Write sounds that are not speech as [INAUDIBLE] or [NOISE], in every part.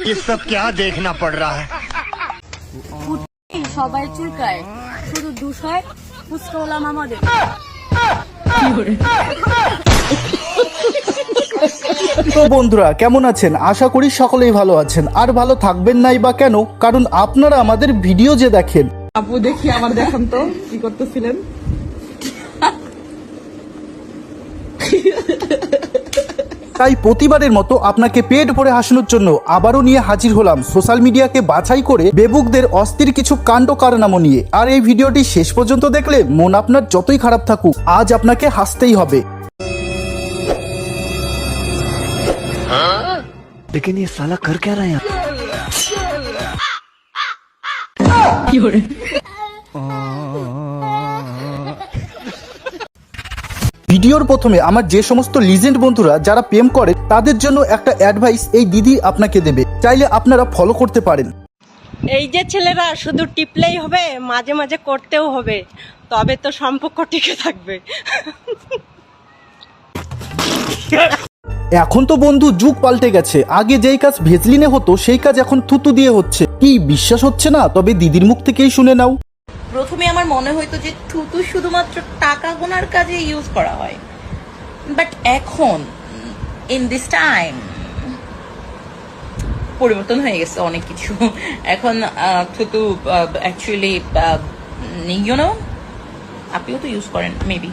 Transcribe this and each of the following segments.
ये सब क्या देखना पड़ रहा है সবাই চুলকায় শুধু দুশয় ফুচকা ওলাম আমাদের তো বন্ধুরা কেমন আছেন আশা করি সকলেই ভালো আছেন আর ভালো থাকবেন নাই বা কেন কারণ আপনারা আমাদের ভিডিও যে দেখেন আপু দেখি আমার দেখান তো কি করতেছিলেন তাই প্রতিবারের মতো আপনাকে পেট ভরে হাসানোর জন্য আবারও নিয়ে হাজির হলাম সোশ্যাল মিডিয়াকে বাছাই করে বেবুকদের অস্থির কিছু কাণ্ড কারনামো নিয়ে আর এই ভিডিওটি শেষ পর্যন্ত দেখলে মন আপনার যতই খারাপ থাকুক আজ আপনাকে হাসতেই হবে लेकिन ये साला कर क्या रहा है यहाँ? ভিডিওর প্রথমে আমার যে সমস্ত লিজেন্ড বন্ধুরা যারা প্রেম করে তাদের জন্য একটা অ্যাডভাইস এই দিদি আপনাকে দেবে। চাইলে আপনারা ফলো করতে পারেন। এই যে ছেলেরা শুধু টিপলেই হবে মাঝে মাঝে করতেও হবে। তবে তো সম্পর্ক টিকে থাকবে। এখন তো বন্ধু যুগ পাল্টে গেছে। আগে যেই কাজ ভেজলিনে হতো সেই কাজ এখন থুতু দিয়ে হচ্ছে। কি বিশ্বাস হচ্ছে না? তবে দিদির মুখ থেকেই শুনে নাও। প্রথমে আমার মনে হইতো যে থুতু শুধুমাত্র টাকা গোনার কাজে ইউজ করা হয়। বাট এখন ইন দিস টাইম পরিবর্তন হয়ে গেছে অনেক কিছু। এখন থুতু অ্যাকচুয়ালি ইউ নো আপনিও তো ইউজ করেন মেবি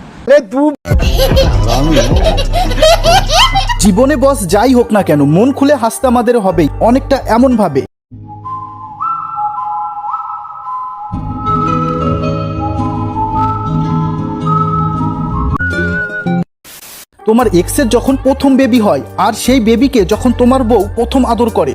জীবনে বস যাই হোক না কেন মন খুলে হাসতে আমাদের হবেই অনেকটা এমন ভাবে। তোমার এক্সের যখন প্রথম বেবি হয় আর সেই বেবিকে যখন তোমার বউ প্রথম আদর করে।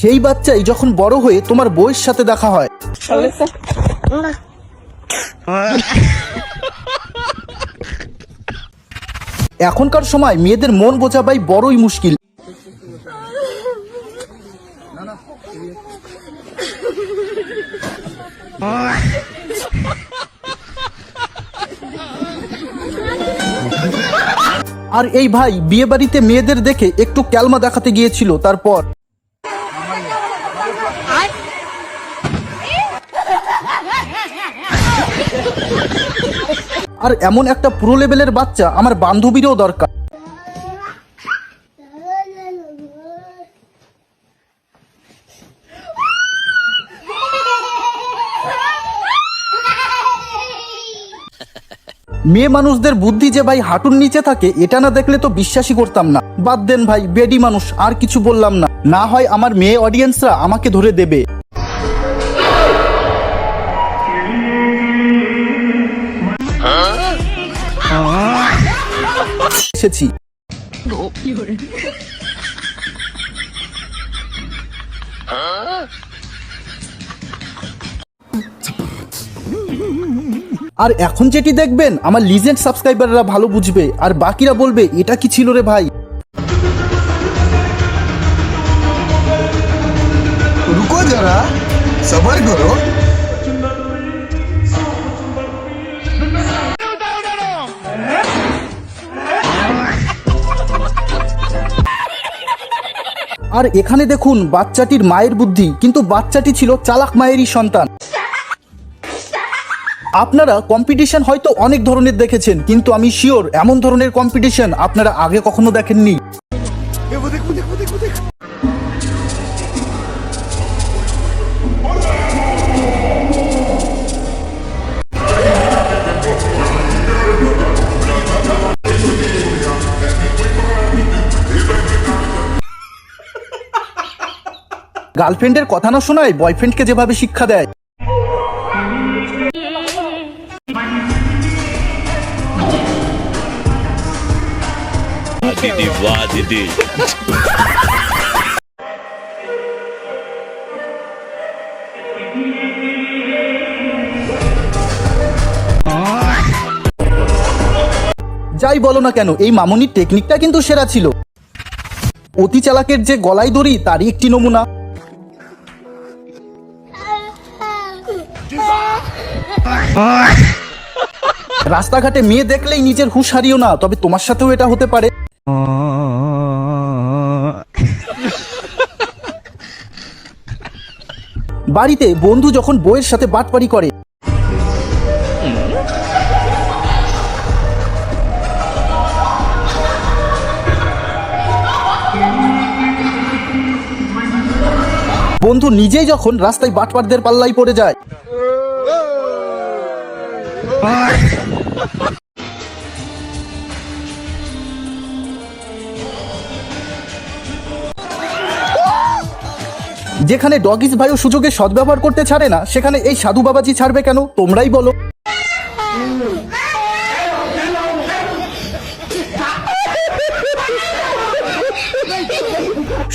সেই বাচ্চাই যখন বড় হয়ে তোমার বউয়ের সাথে দেখা হয়। এখনকার সময় মেয়েদের মন বোঝাবাই বড়ই মুশকিল। [LAUGHS] আর এই ভাই বিয়ে বাড়িতে মেয়েদের দেখে একটু ক্যালমা দেখাতে গিয়েছিল, তারপর। আর এমন একটা পুরো লেভেলের বাচ্চা আমার বান্ধবীরও দরকার। মেয়ে মানুষদের বুদ্ধি যে ভাই হাঁটুর নিচে থাকে, এটা না দেখলে তো বিশ্বাসই করতাম না। বাদ দেন ভাই, বেডি মানুষ, আর কিছু বললাম না। না হয় আমার মেয়ে অডিয়েন্সরা আমাকে ধরে দেবে। এসেছি। আর এখন যেটি দেখবেন আমার লিজেন্ড সাবস্ক্রাইবাররা ভালো বুঝবে আর বাকিরা বলবে এটা কি ছিল রে ভাই? রুকো যারা সবার করো আর এখানে দেখুন বাচ্চাটির মায়ের বুদ্ধি কিন্তু বাচ্চাটি ছিল চালাক মায়েরই সন্তান। আপনারা কম্পিটিশন হয়তো অনেক ধরনের দেখেছেন, কিন্তু আমি শিওর এমন ধরনের কম্পিটিশন আপনারা আগে কখনো দেখেননি। গার্লফ্রেন্ডের কথা না শোনায় বয়ফ্রেন্ডকে যেভাবে শিক্ষা দেয় দিদি vadidi. যাই বলো না কেন এই মামনির টেকনিকটা কিন্তু সেরা ছিল। অতি চালাকের যে গলায় দড়ি তারই একটি নমুনা। রাস্তাঘাটে মেয়ে দেখলেই নিজের হুশ হারিও না তবে তোমার সাথেও এটা হতে পারে। বাড়িতে বন্ধু যখন বইয়ের সাথে বাটপারি করে, বন্ধু নিজেই যখন রাস্তায় বাটপারদের পাল্লাই পড়ে যায়। যেখানে ডগিস ভাইও সুযোগে সদ্ব্যবহার করতে ছাড়ে না সেখানে এই সাধু বাবাজি ছাড়বে কেন? তোমরাই বলো।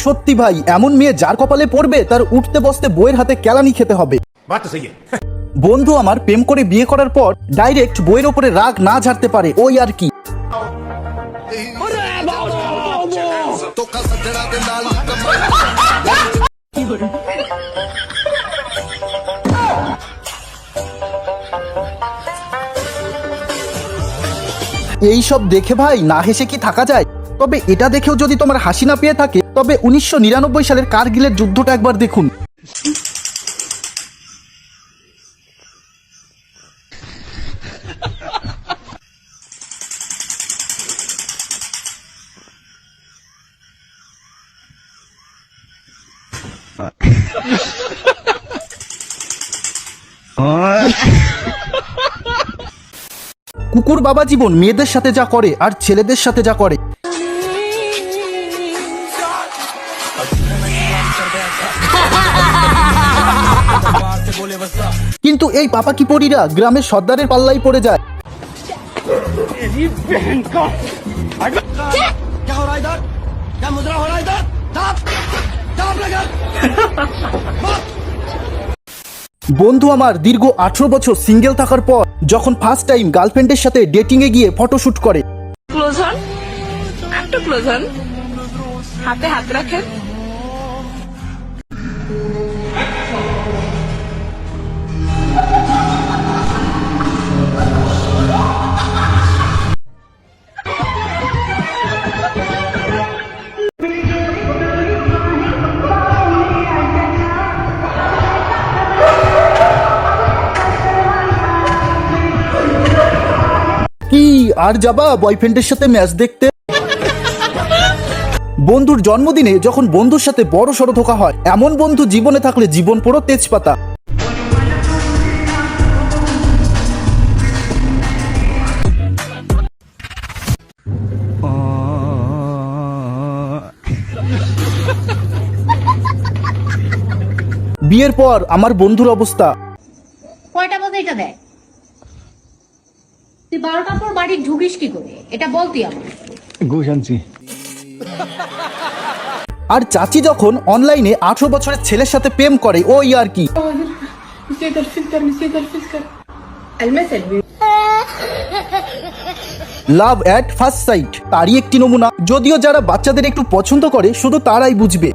সত্যি ভাই এমন মেয়ে যার কপালে পড়বে তার উঠতে বসতে বইয়ের হাতে কেলানি খেতে হবে। বন্ধু আমার প্রেম করে বিয়ে করার পর ডাইরেক্ট বইয়ের ওপরে রাগ না ঝাড়তে পারে ওই আর কি। এই সব দেখে ভাই না হেসে কি থাকা যায়? তবে এটা দেখেও যদি তোমার হাসি না পেয়ে থাকে, তবে উনিশশো নিরানব্বই সালের কারগিলের যুদ্ধটা একবার দেখুন। কুকুর বাবা জীবন মেয়েদের সাথে যা করে আর ছেলেদের সাথে যা করে কিন্তু এই পাপা কি পরিরা গ্রামের সর্দারের পাল্লাই পড়ে যায় क्या हो रहा है इधर क्या मुद्रा हो रहा है इधर साहब साहब लगा বন্ধু আমার দীর্ঘ আঠারো বছর সিঙ্গেল থাকার পর যখন ফার্স্ট টাইম গার্লফ্রেন্ডের সাথে ডেটিং এ গিয়ে ফটোশুট করে। হাতে হাত রাখেন? আর যাবা বয়ফ্রেন্ডের সাথে ম্যাচ দেখতে? বন্ধুর জন্মদিনে যখন বন্ধুর সাথে বড় সড়ো ধোকা হয়, এমন বন্ধু জীবনে থাকলে জীবন পুরো তেজপাতা। বিয়ের পর আমার বন্ধুর অবস্থা। কয়টা বাজে এটা দেয় বারোটার পর বাড়ি ঢুকিস কি করে? এটা আর চাচি যখন অনলাইনে আঠারো বছরের ছেলের সাথে প্রেম করে ও আর কি? লাভ অ্যাট ফার্স্ট সাইট তারই একটি নমুনা। যদিও যারা বাচ্চাদের একটু পছন্দ করে শুধু তারাই বুঝবে।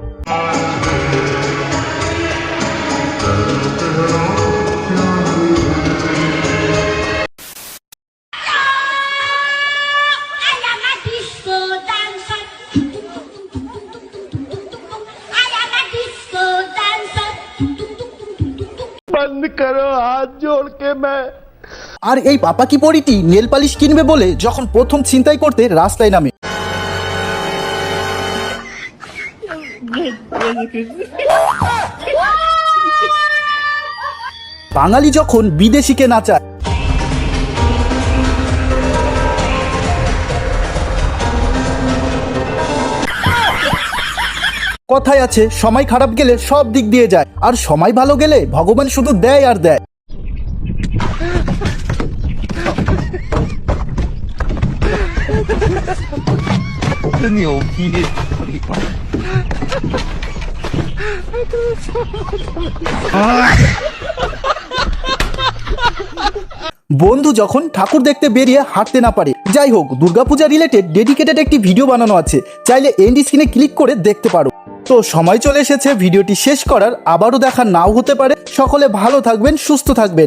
আর এই পাপা কি পরিটি নেল পালিশ কিনবে বলে যখন প্রথম ছিনতাই করতে রাস্তায় নামে? বাঙালি যখন বিদেশিকে নাচায় কথায় আছে, সময় খারাপ গেলে সব দিক দিয়ে যায়। আর সময় ভালো গেলে ভগবান শুধু দেয় আর দেয়। বন্ধু যখন ঠাকুর দেখতে বেরিয়ে হাঁটতে না পারে, যাই হোক, দুর্গাপূজা রিলেটেড ডেডিকেটেড একটি ভিডিও বানানো আছে। চাইলে এন্ড স্ক্রিনে ক্লিক করে দেখতে পারো। তো সময় চলে এসেছে ভিডিওটি শেষ করার, আবারও দেখা নাও হতে পারে। সকলে ভালো থাকবেন, সুস্থ থাকবেন।